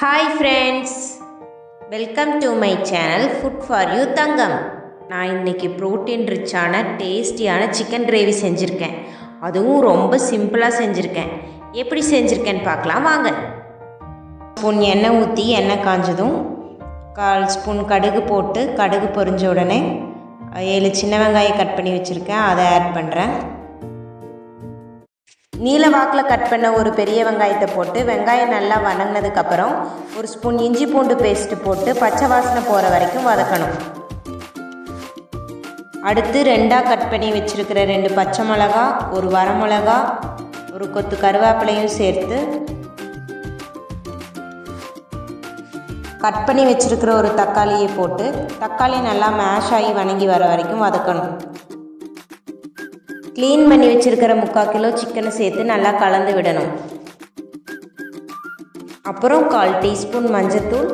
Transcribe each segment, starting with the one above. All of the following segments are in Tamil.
Hi friends welcome to my channel food for you தங்கம் நான் இன்னைக்கு ப்ரோட்டீன் ரிச்சான டேஸ்டியான சிக்கன் கிரேவி செஞ்சுருக்கேன். அதுவும் ரொம்ப சிம்பிளாக செஞ்சுருக்கேன். எப்படி செஞ்சுருக்கேன்னு பார்க்கலாம் வாங்க. ஸ்பூன் எண்ணெய் ஊற்றி எண்ணெய் காஞ்சதும் கால் ஸ்பூன் கடுகு போட்டு கடுகு பொரிஞ்ச உடனே ஏழு சின்ன வெங்காயம் கட் பண்ணி வச்சுருக்கேன். அதை ஆட் பண்ணுறேன் நீல வாக்கில் கட் பண்ண ஒரு பெரிய வெங்காயத்தை போட்டு வெங்காயம் நல்லா வணங்கினதுக்கப்புறம் ஒரு ஸ்பூன் இஞ்சி பூண்டு பேஸ்ட்டு போட்டு பச்சை வாசனை போகிற வரைக்கும் வதக்கணும். அடுத்து ரெண்டாக கட் பண்ணி வச்சுருக்கிற ரெண்டு பச்சை மிளகா ஒரு வரமிளகா ஒரு கொத்து கருவேப்பிலையும் சேர்த்து கட் பண்ணி வச்சுருக்கிற ஒரு தக்காளியை போட்டு தக்காளி நல்லா மேஷ் ஆகி வணங்கி வர வரைக்கும் வதக்கணும். க்ளீன் பண்ணி வச்சுருக்கிற முக்கால் கிலோ சிக்கனை சேர்த்து நல்லா கலந்து விடணும். அப்புறம் கால் டீஸ்பூன் மஞ்சத்தூள்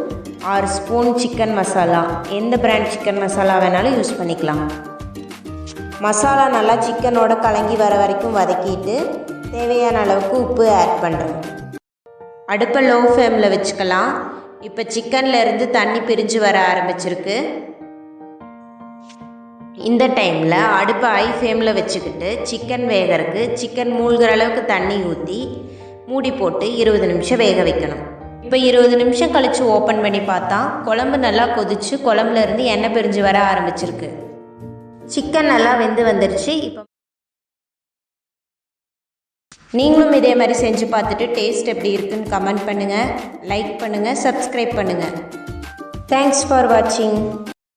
ஆறு ஸ்பூன் சிக்கன் மசாலா. எந்த பிராண்ட் சிக்கன் மசாலா வேணாலும் யூஸ் பண்ணிக்கலாம். மசாலா நல்லா சிக்கனோட கலங்கி வர வரைக்கும் வதக்கிட்டு தேவையான அளவுக்கு உப்பு ஆட் பண்ணுறேன் அடுப்பை லோ ஃப்ளேமில் வச்சுக்கலாம். இப்போ சிக்கன்லேருந்து தண்ணி பிரிஞ்சு வர ஆரம்பிச்சிருக்கு. இந்த டைமில் அடுப்பை ஹை ஃப்ளேமில் வச்சுக்கிட்டு சிக்கன் வேகறதுக்கு சிக்கன் மூழ்கிற அளவுக்கு தண்ணி ஊற்றி மூடி போட்டு இருபது நிமிஷம் வேக வைக்கணும். இப்போ இருபது நிமிஷம் கழித்து ஓப்பன் பண்ணி பார்த்தா குழம்பு நல்லா கொதிச்சு குழம்புலேருந்து எண்ணெய் பிரிஞ்சு வர ஆரம்பிச்சிருக்கு. சிக்கன் நல்லா வெந்து வந்துருச்சு இப்போ நீங்களும் இதே மாதிரி செஞ்சு பார்த்துட்டு டேஸ்ட் எப்படி இருக்குன்னு கமெண்ட் பண்ணுங்கள் லைக் பண்ணுங்கள் சப்ஸ்கிரைப் பண்ணுங்கள் தேங்க்ஸ் ஃபார் வாட்சிங்